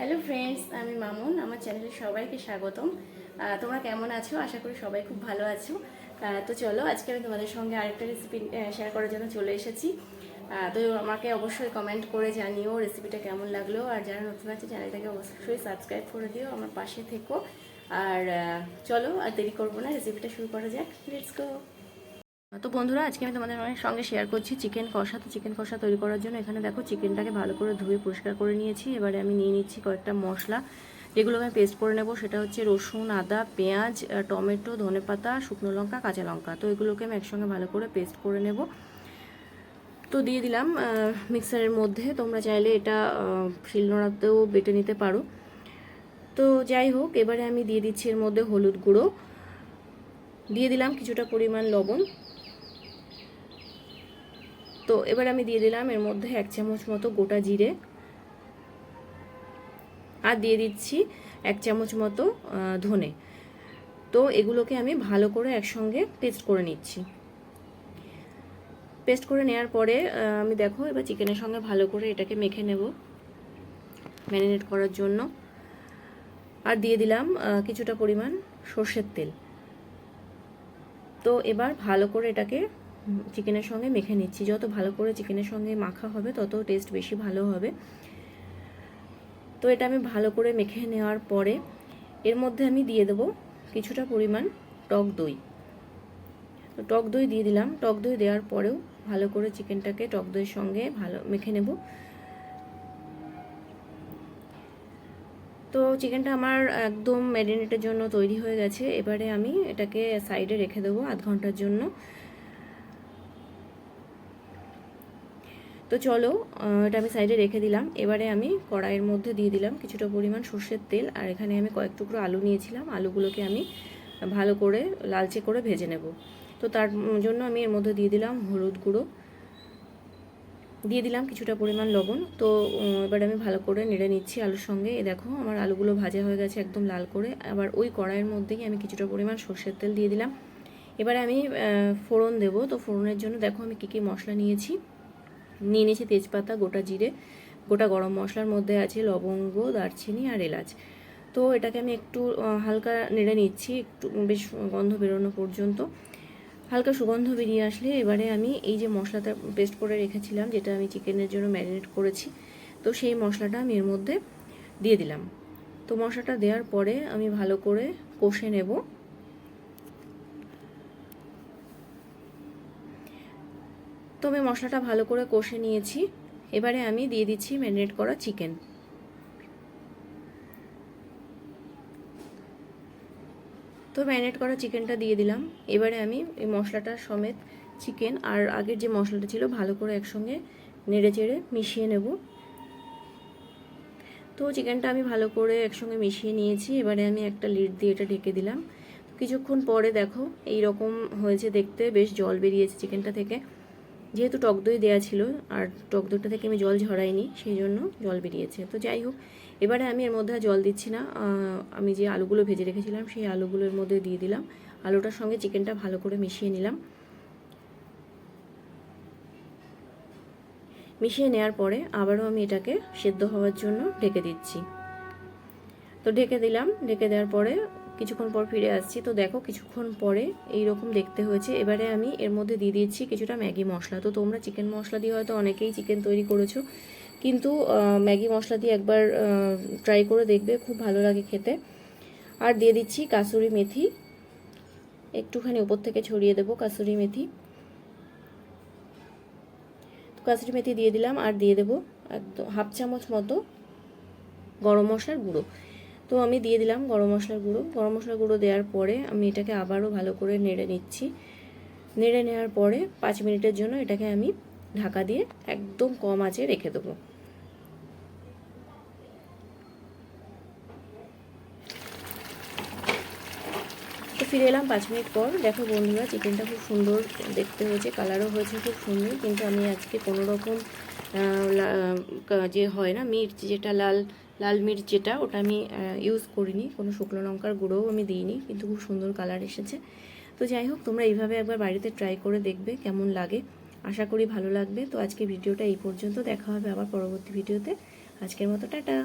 Hello friends আমি মামুন, আমার চ্যানেলে সবাইকে স্বাগতম। তোমরা কেমন আছো? আশা করি সবাই খুব ভালো আছো। তো চলো, আজকে আমি তোমাদের সঙ্গে আরেকটা রেসিপি শেয়ার করার জন্য চলে এসেছি। তো আমাকে অবশ্যই কমেন্ট করে জানিও রেসিপিটা কেমন লাগল। আর যারা নতুন আছে চ্যানেলটাকে অবশ্যই সাবস্ক্রাইব করে দিও, আমার পাশে থেকো। আর চলো, আর দেরি করব না রেসিপিটা শুরু করা যাক। লেটস গো তো বন্ধুরা, আজকে আমি তোমাদের অনেক সঙ্গে শেয়ার করছি চিকেন কষা। তো চিকেন কষা তৈরি করার জন্য এখানে দেখো চিকেনটাকে ভালো করে ধুয়ে পরিষ্কার করে নিয়েছি। এবারে আমি নিয়ে নিচ্ছি কয়েকটা মশলা। যেগুলো আমি পেস্ট করে নেব সেটা হচ্ছে রসুন, আদা, পেঁয়াজ টমেটো ধনেপাতা শুকনো লঙ্কা, কাঁচা লঙ্কা। তো এগুলোকে আমি একসঙ্গে ভালো করে পেস্ট করে নেব। তো দিয়ে দিলাম মিক্সারের মধ্যে। তোমরা চাইলে এটা শিলনোড়াতেও বেটে নিতে পারো। তো যাই হোক, এবারে আমি দিয়ে দিচ্ছি এর মধ্যে হলুদ গুঁড়ো। দিয়ে দিলাম কিছুটা পরিমাণ লবণ। তো এবার আমি দিয়ে দিলাম এর মধ্যে এক চামচ মতো গোটা জিরে। আর দিয়ে দিচ্ছি এক চামচ মতো ধনে। তো এগুলোকে আমি ভালো করে একসঙ্গে পেস্ট করে নিচ্ছি। পেস্ট করে নেওয়ার পরে আমি দেখো এবার চিকেনের সঙ্গে ভালো করে এটাকে মেখে নেব ম্যারিনেট করার জন্য। আর দিয়ে দিলাম কিছুটা পরিমাণ সর্ষের তেল। তো এবার ভালো করে এটাকে চিকেনের সঙ্গে মেখে নিচ্ছি। যত ভালো করে চিকেনের সঙ্গে মাখা হবে, তত টেস্ট বেশি ভালো হবে। তো এটা আমি ভালো করে মেখে নেওয়ার পরে এর মধ্যে আমি দিয়ে দেবো কিছুটা পরিমাণ টক দই। তো টক দই দিয়ে দিলাম। টক দই দেওয়ার পরেও ভালো করে চিকেনটাকে টক দইয়ের সঙ্গে ভালো মেখে নেব। তো চিকেনটা আমার একদম ম্যারিনেটের জন্য তৈরি হয়ে গেছে। এবারে আমি এটাকে সাইডে রেখে দেবো আধ ঘণ্টার জন্য। তো চলো এটা আমি সাইডে রেখে দিলাম। এবারে আমি কড়াইয়ের মধ্যে দিয়ে দিলাম কিছুটা পরিমাণ সর্ষের তেল, আর এখানে আমি কয়েক টুকরো আলু নিয়েছিলাম। আলুগুলোকে আমি ভালো করে লালচে করে ভেজে নেব। তো তার জন্য আমি এর মধ্যে দিয়ে দিলাম হলুদ গুঁড়ো। দিয়ে দিলাম কিছুটা পরিমাণ লবণ। তো এবার আমি ভালো করে নেড়ে নিচ্ছি আলুর সঙ্গে। এ দেখো, আমার আলুগুলো ভাজা হয়ে গেছে একদম লাল করে। আবার ওই কড়াইয়ের মধ্যেই আমি কিছুটা পরিমাণ সর্ষের তেল দিয়ে দিলাম। এবারে আমি ফোড়ন দেব। তো ফোড়নের জন্য দেখো আমি কী কী মশলা নিয়েছি। নিয়ে নিয়েছি তেজপাতা, গোটা জিরে, গোটা গরম মশলার মধ্যে আছে লবঙ্গ, দারচিনি আর এলাচ। তো এটাকে আমি একটু হালকা নেড়ে নিচ্ছি, একটু বেশ গন্ধ বেরোনো পর্যন্ত। হালকা সুগন্ধ বেরিয়ে আসলে এবারে আমি এই যে মশলাটা পেস্ট করে রেখেছিলাম, যেটা আমি চিকেনের জন্য ম্যারিনেট করেছি, তো সেই মশলাটা আমি এর মধ্যে দিয়ে দিলাম। তো মশলাটা দেওয়ার পরে আমি ভালো করে কষে নেব। আমি মশলাটা ভালো করে কষে নিয়েছি। এবারে আমি দিয়ে দিচ্ছি ম্যারিনেট করা চিকেন। তো ম্যারিনেট করা চিকেনটা দিয়ে দিলাম। এবারে আমি এই মশলাটা সমেত চিকেন আর আগের যে মশলাটা ছিল ভালো করে একসঙ্গে নেড়ে চেড়ে মিশিয়ে নেব। তো চিকেনটা আমি ভালো করে একসঙ্গে মিশিয়ে নিয়েছি। এবারে আমি একটা লিড দিয়ে এটা ঢেকে দিলাম। কিছুক্ষণ পরে দেখো এই রকম হয়েছে দেখতে। বেশ জল বেরিয়েছে চিকেনটা থেকে। যেহেতু টক দই দেওয়া ছিল, আর টক দইটা থেকে আমি জল ঝরাইনি, সেই জন্য জল বেরিয়েছে। তো যাই হোক, এবারে আমি এর মধ্যে জল দিচ্ছি না। আমি যে আলুগুলো ভেজে রেখেছিলাম, সেই আলুগুলোর মধ্যে দিয়ে দিলাম। আলুটার সঙ্গে চিকেনটা ভালো করে মিশিয়ে নিলাম। মিশিয়ে নেওয়ার পরে আবারও আমি এটাকে সেদ্ধ হওয়ার জন্য ঢেকে দিচ্ছি। তো ঢেকে দিলাম, ঢেকে দেওয়ার পরে কিছুক্ষণ পর ফিরে আসছি। তো দেখো কিছুক্ষণ পরে এই রকম দেখতে হয়েছে। এবারে আমি এর মধ্যে দিয়ে দিয়েছি কিছুটা ম্যাগি মশলা। তো তোমরা চিকেন মশলা দিয়ে হয়তো অনেকেই চিকেন তৈরি করেছ। কিন্তু ম্যাগি মশলা দিয়ে একবার ট্রাই করে দেখবে, খুব ভালো লাগে খেতে। আর দিয়ে দিচ্ছি কাসুরি মেথি। একটুখানি উপর থেকে ছড়িয়ে দেবো কাসুরি মেথি। তো কাসুরি মেথি দিয়ে দিলাম আর দিয়ে দেবো একদম হাফ চামচ মতো গরম মশলার গুঁড়ো। তো আমি দিয়ে দিলাম গরম মশলার গুঁড়ো। গরম মশলার গুঁড়ো দেওয়ার পরে আমি এটাকে আবারও ভালো করে নেড়ে নিচ্ছি। নেড়ে নেওয়ার পরে পাঁচ মিনিটের জন্য এটাকে আমি ঢাকা দিয়ে একদম কম আঁচে রেখে দেবো। তো ফিরে এলাম পাঁচ মিনিট পর। দেখো বন্ধুরা চিকেনটা খুব সুন্দর দেখতে হয়েছে কালারও হয়েছে খুব সুন্দর কিন্তু আমি আজকে কোনো রকম আহ, লা- কা- যে হয় না, মির্চ যেটা লাল লাল মির্চ যেটা, ওটা আমি ইউজ করিনি, কোনো শুকনো লঙ্কার গুঁড়োও আমি দিইনি, কিন্তু খুব সুন্দর কালার এসেছে। তো যাই হোক, তোমরা এইভাবে একবার বাড়িতে ট্রাই করে দেখবে কেমন লাগে। আশা করি ভালো লাগবে। তো আজকে ভিডিওটা এই পর্যন্ত, দেখা হবে আবার পরবর্তী ভিডিওতে আজকের মতো, টাটা!